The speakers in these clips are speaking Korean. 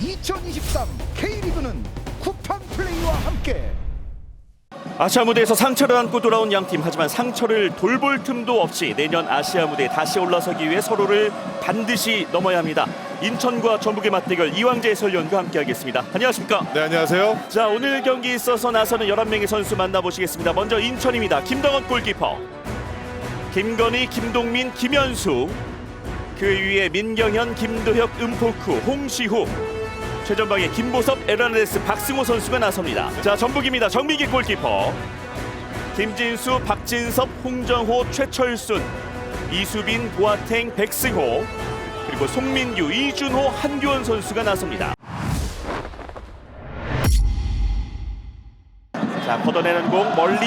2023 K리그는 쿠팡 플레이와 함께 아시아 무대에서 상처를 안고 돌아온 양팀 하지만 상처를 돌볼 틈도 없이 내년 아시아 무대에 다시 올라서기 위해 서로를 반드시 넘어야 합니다. 인천과 전북의 맞대결 이왕재 해설위원과 함께하겠습니다. 안녕하십니까? 네 안녕하세요. 자 오늘 경기 있어서 나서는 11명의 선수 만나보시겠습니다. 먼저 인천입니다. 김동원 골키퍼 김건희, 김동민, 김현수 그 위에 민경현, 김도혁, 음포쿠, 홍시후 최전방에 김보섭, 에라네스, 박승호 선수가 나섭니다. 자 전북입니다. 정민기 골키퍼 김진수, 박진섭, 홍정호, 최철순 이수빈, 보아탱, 백승호 그리고 송민규, 이준호, 한규원 선수가 나섭니다. 자 걷어내는 공 멀리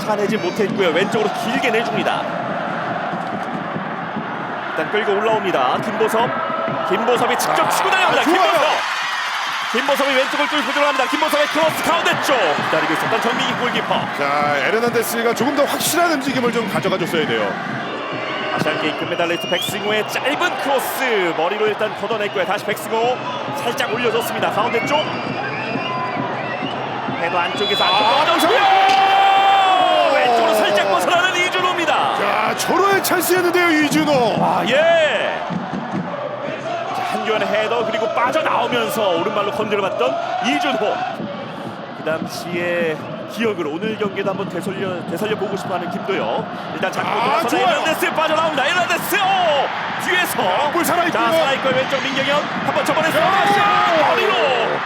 차내지 못했고요 왼쪽으로 길게 내줍니다 일단 끌고 올라옵니다 김보섭 김보섭이 직접 치고 달려옵니다. 아. 김보섭! 김보섭이 왼쪽을 뚫고 들어갑니다. 김보섭의 크로스 가운데 쪽! 기다리고 있었던 정민기 골키퍼. 자 에르난데스가 조금 더 확실한 움직임을 좀 가져가줬어야 돼요. 아시안 게임 금메달리스트 백승호의 짧은 크로스 머리로 일단 걷어냈고요. 다시 백승호 살짝 올려줬습니다. 가운데 쪽! 해도 안쪽에서 안쪽 아, 걷어주고요! 왼쪽으로 살짝 벗어나는 이준호입니다. 자 초로의 찬스였는데요 이준호. 아 예. 자, 한교안의 헤더 그리고 빠져나오면서 오른발로 건드려봤던 이준호. 그 당시의 기억을 오늘 경기도 한번 되살려 되살려 보고 싶어하는 김도영. 일단 잡고 아, 들어서 좋아요. 에란데스 빠져나옵니다. 에란데스 오! 뒤에서 볼 살아있고요. 자 살아있고 왼쪽 민경현 한번 접어냈어요. 아, 머리로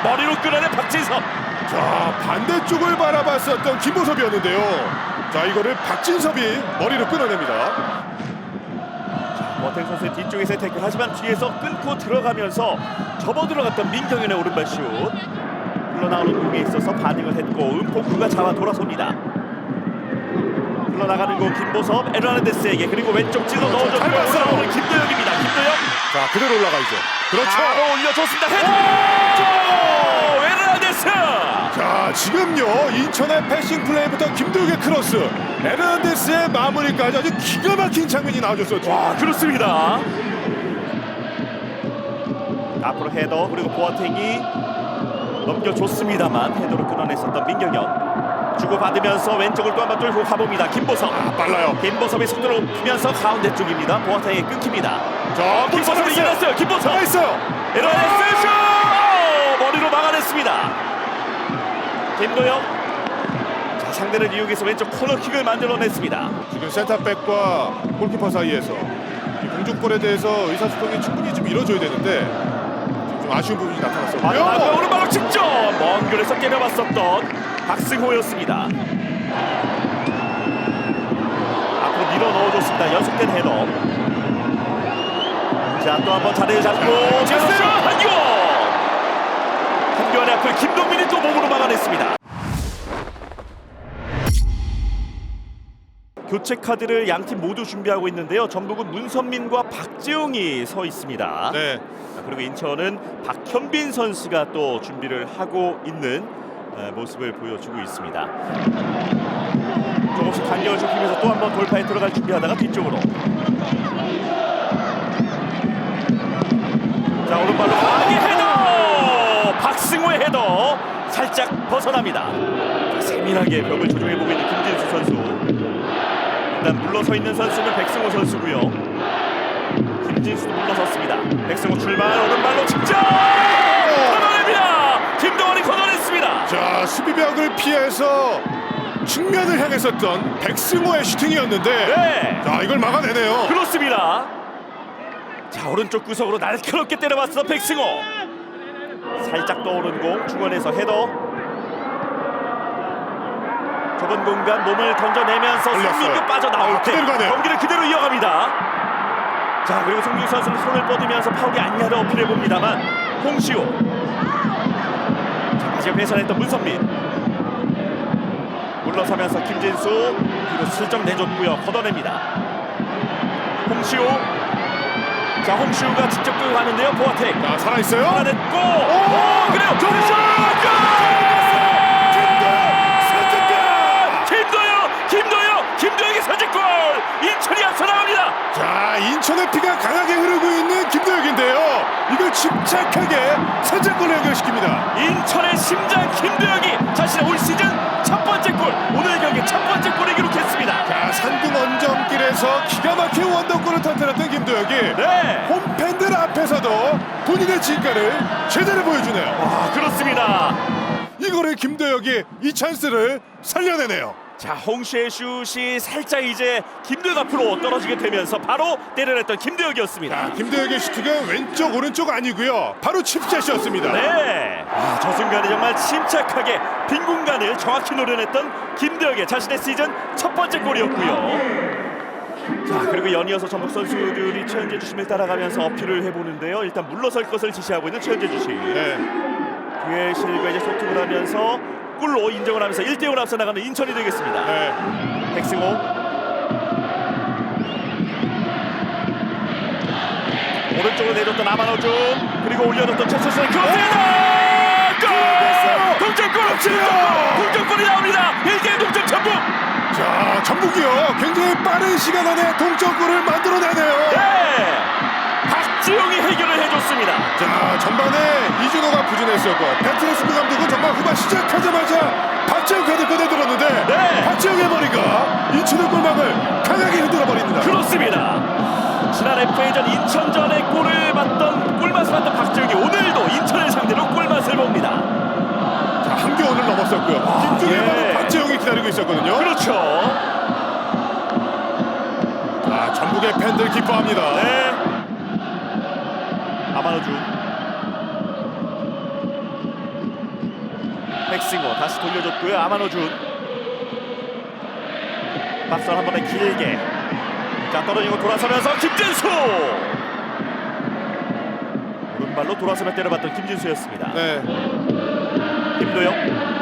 머리로 끌어낸 박진섭. 자 반대쪽을 바라봤었던 김보섭이었는데요. 자 이거를 박진섭이 머리로 끊어냅니다. 버텐 선수의 뒤쪽에서 태클. 하지만 뒤에서 끊고 들어가면서 접어 들어갔던 민경현의 오른발 슛. 흘러나오는 공에 있어서 반응을 했고 은폭구가 잡아 돌아섭니다. 흘러나가는 공 김보섭 에르난데스에게 그리고 왼쪽 찔러 그렇죠. 넣어줬고. 올라오는 김도혁입니다. 김도혁. 자 그대로 올라가야죠. 그렇죠. 바로 올려줬습니다. 헤더 에르난데스! 자 지금요 인천의 패싱 플레이부터 김도욱의 크로스. 에르난데스의 마무리까지 아주 기가 막힌 장면이 나와줬었죠. 와 그렇습니다. 앞으로 헤더 그리고 보아탱이 넘겨줬습니다만 헤더로 끊어냈었던 민경현 주고받으면서 왼쪽을 또 한 번 뚫고 가봅니다. 김보섭. 아, 빨라요. 김보섭이 속도를 높이면서 가운데 쪽입니다. 보아탱이 끊깁니다. 자 김보섭이 이겼어요. 김보섭. 있어요. 에러네스 슛 오, 머리로 막아냈습니다 김도영 자 상대를 이용해서 왼쪽 코너킥을 만들어냈습니다 지금 센터백과 골키퍼 사이에서 이 공중볼에 대해서 의사소통이 충분히 좀 이루어져야 되는데 좀 아쉬운 부분이 나타났어요. 마지막에 오른발로 직접 먼 거리에서 때려봤었던 박승호였습니다. 앞으로 밀어 넣어줬습니다. 연속된 헤더. 자 또 한 번 자리를 잡고 제스트 한기원. 한기원의 앞을 김동민이 또 몸으로 막아냈습니다. 교체 카드를 양 팀 모두 준비하고 있는데요. 전북은 문선민과 박재웅이 서 있습니다. 네. 자, 그리고 인천은 박현빈 선수가 또 준비를 하고 있는 에, 모습을 보여주고 있습니다. 조금씩 간격을 좁히면서 또 한 번 돌파에 들어갈 준비하다가 뒤쪽으로. 자 오른발로 강하게! 박승호의 헤더 살짝 벗어납니다. 자, 세밀하게 벽을 조종해보고 있는 김진수 선수. 일단 물러서 있는 선수는 백승호 선수고요. 김진수도 물러섰습니다. 백승호 출발 오른발로 직접 걷어냅니다. 김동원이 걷어냈습니다. 자 수비벽을 피해서 측면을 향했었던 백승호의 슈팅이었는데 네, 자 이걸 막아내네요. 그렇습니다. 자 오른쪽 구석으로 날카롭게 때려봤어 백승호. 살짝 떠오른 공 중원에서 헤더. 좁은 공간 몸을 던져내면서 올렸어요. 송민규 빠져나올 아, 때 그대로 가네요. 경기를 그대로 이어갑니다. 자 그리고 송민규 선수는 손을 뻗으면서 파울이 아니냐를 어필해 봅니다만 홍시호. 자 마지막 배선했던 문선민. 물러서면서 김진수 뒤로 슬쩍 내줬고요 걷어냅니다. 홍시호. 자 홍시호가 직접 끌고 가는데요. 보아텍. 자 살아 있어요. 하나 냈고. 오, 그래요. 정신 들어갑니다. 자 인천의 피가 강하게 흐르고 있는 김도혁인데요. 이걸 침착하게 선제골로 연결시킵니다. 인천의 심장 김도혁이 자신의 올 시즌 첫 번째 골, 오늘 경기 첫 번째 골을 기록했습니다. 자 산둥 원정길에서 기가 막힌 원더골을 터뜨렸던 김도혁이 네, 홈팬들 앞에서도 본인의 진가를 제대로 보여주네요. 아 그렇습니다. 이거를 김도혁이 이 찬스를 살려내네요. 자 홍시의 슛이 살짝 이제 김도혁 앞으로 떨어지게 되면서 바로 때려냈던 김도혁이었습니다. 자, 김도혁의 슈팅은 왼쪽 오른쪽 아니고요. 바로 칩샷이었습니다. 네, 아, 저 순간에 정말 침착하게 빈 공간을 정확히 노려냈던 김도혁의 자신의 시즌 첫 번째 골이었고요. 자 그리고 연이어서 전북 선수들이 최현재 주심을 따라가면서 어필을 해보는데요. 일단 물러설 것을 지시하고 있는 최현재 주심. 네. 그의 실과 이제 소통을 하면서 골로 인정을 하면서 1대0 앞서 나가는 인천이 되겠습니다. 네. 백승호 오른쪽으로 내줬던 아마노준 그리고 올려줬던 최철선의 크로스헤더 골! 동점골! 동점골이 나옵니다 1대1 동점 전북 자, 전북이요. 굉장히 빠른 시간 안에 동점골을 만들어내네요. 네! 박지용이 해결을 해줬습니다 자, 전반에 이준호가 부진했었고 페트로스크 감독은 정말 후반 시작하자마자 박지영 카드 꺼내들었는데 네. 박지영의 머리가 인천의 골망을 강하게 흔들어 버립니다. 그렇습니다 지난 FA전 인천전에 골을 봤던 골맛을 봤던 박지용이 오늘도 인천을 상대로 골맛을 봅니다 자, 한 개 오늘 넘었었고요. 뒤쪽에 예. 바로 박지영이 기다리고 있었거든요. 그렇죠 자, 전북의 팬들 기뻐합니다. 네. 아마노준. 백승호 다시 돌려줬고요. 아마노준. 박선 한 번에 길게. 자 떨어지고 돌아서면서 김진수. 오른발로 돌아서며 때려봤던 김진수였습니다. 네. 김도영.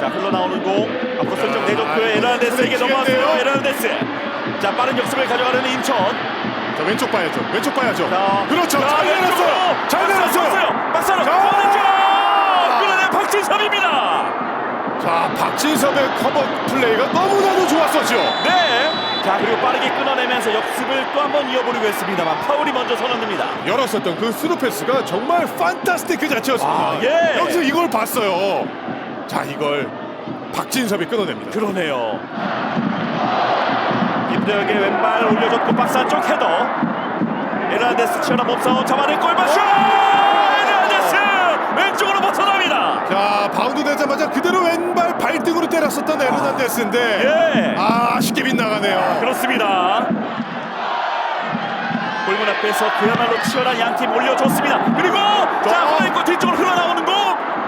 자 흘러나오는 공 앞으로 슬쩍 내줬고요. 아, 에르난데스에게 이거 넘어왔어요. 미치겠네요. 에르난데스. 자 빠른 역습을 가져가려는 인천. 자, 왼쪽 봐야죠. 왼쪽 봐야죠. 자, 그렇죠. 자, 잘 왼쪽으로. 내렸어요. 잘 내렸어요. 박사로 박사로 자. 오른쪽 끌어낸 박진섭입니다. 자, 박진섭의 커버 플레이가 너무나도 좋았었죠. 네. 자 그리고 빠르게 끊어내면서 역습을 또 한번 이어보려고 했습니다.만 파울이 먼저 선언됩니다. 열었었던 그 스루 패스가 정말 판타스틱 그 자체였습니다. 아, 예. 여기서 이걸 봤어요. 자, 이걸 박진섭이 끊어냅니다. 그러네요. 김도혁의 왼발 올려줬고 박스 안쪽 헤더. 에르난데스 치열한 몸싸움 잡아낸 골만 슛! 에르난데스 왼쪽으로 벗어납니다. 자, 바운드 되자마자 그대로 왼발 발등으로 때렸었던 에르난데스인데 예. 아, 아쉽게 빗나가네요. 그렇습니다. 골문 앞에서 그야말로 치열한 양팀 올려줬습니다. 그리고 자 후라이코 뒤쪽으로 흘러나오는 공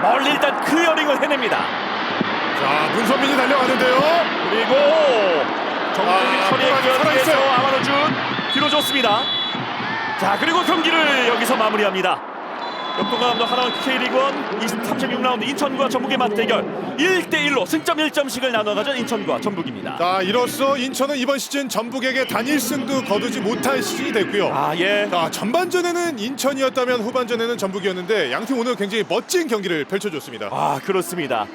멀리 일단 클리어링을 해냅니다. 자, 문선민이 달려가는데요. 그리고 정국이 아, 처리에. 기어들어서 아마노준 뒤로 줬습니다. 자 그리고 경기를 여기서 마무리합니다. 역동과 감독 하나원 K리그1 36라운드 인천과 전북의 맞대결 1대1로 승점 1점씩을 나눠 가진 인천과 전북입니다. 자, 이로써 인천은 이번 시즌 전북에게 단일승도 거두지 못한 시즌이 됐고요. 아 예. 자, 전반전에는 인천이었다면 후반전에는 전북이었는데 양팀 오늘 굉장히 멋진 경기를 펼쳐줬습니다. 아 그렇습니다.